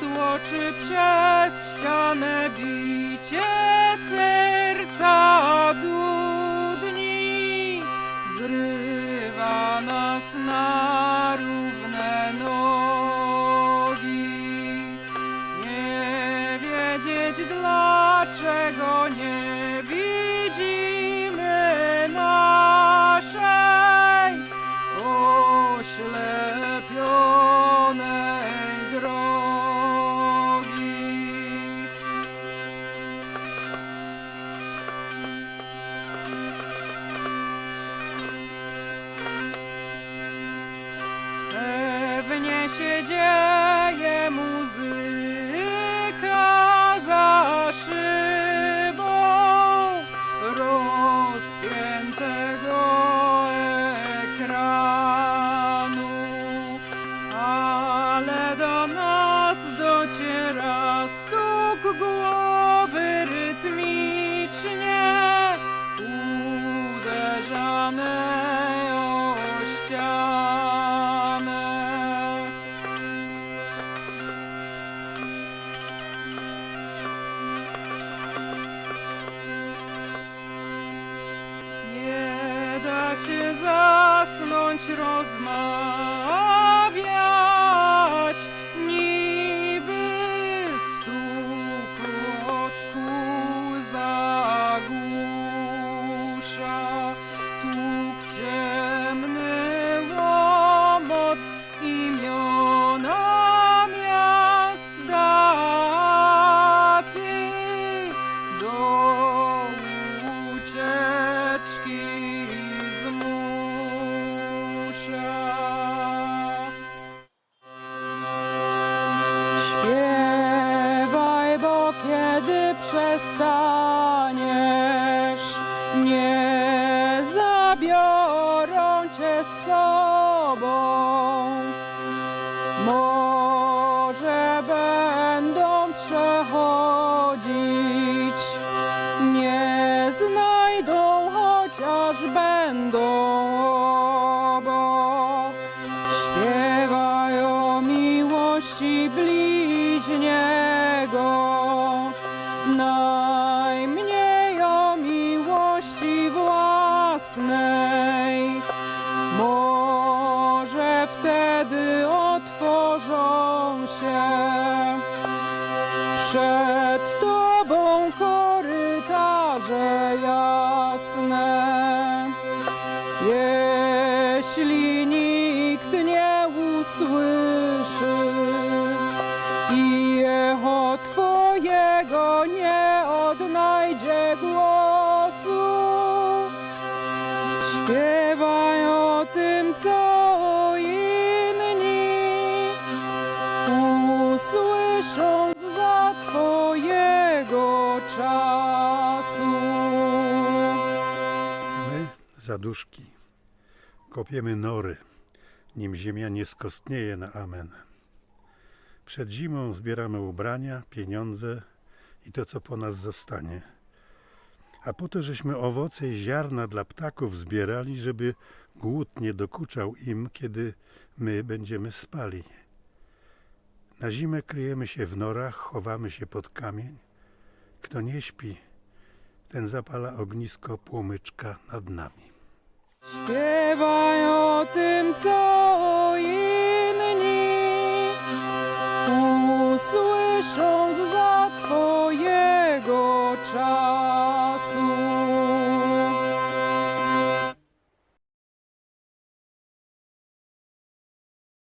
Słyszy przez ścianę bicie serca dudni, zrywa nas na równe nogi. Nie wiedzieć dlaczego nie widzimy naszej Pewnie się się zasnąć, rozmawiać, przestaniesz, nie zabiorą cię z sobą. Może będą przechodzić, nie znajdą, chociaż będą obok. Śpiewaj o miłości bliźniego, najmniej jasne. Jeśli nikt nie usłyszy i echo twojego nie odnajdzie głosu, śpiewaj o tym, co inni usłyszą za twojego czasu. Zaduszki, kopiemy nory, nim ziemia nie skostnieje na amen. Przed zimą zbieramy ubrania, pieniądze i to, co po nas zostanie. A po to, żeśmy owoce i ziarna dla ptaków zbierali, żeby głód nie dokuczał im, kiedy my będziemy spali. Na zimę kryjemy się w norach, chowamy się pod kamień. Kto nie śpi, ten zapala ognisko płomyczka nad nami. Śpiewaj o tym, co inni usłyszą za Twojego czasu.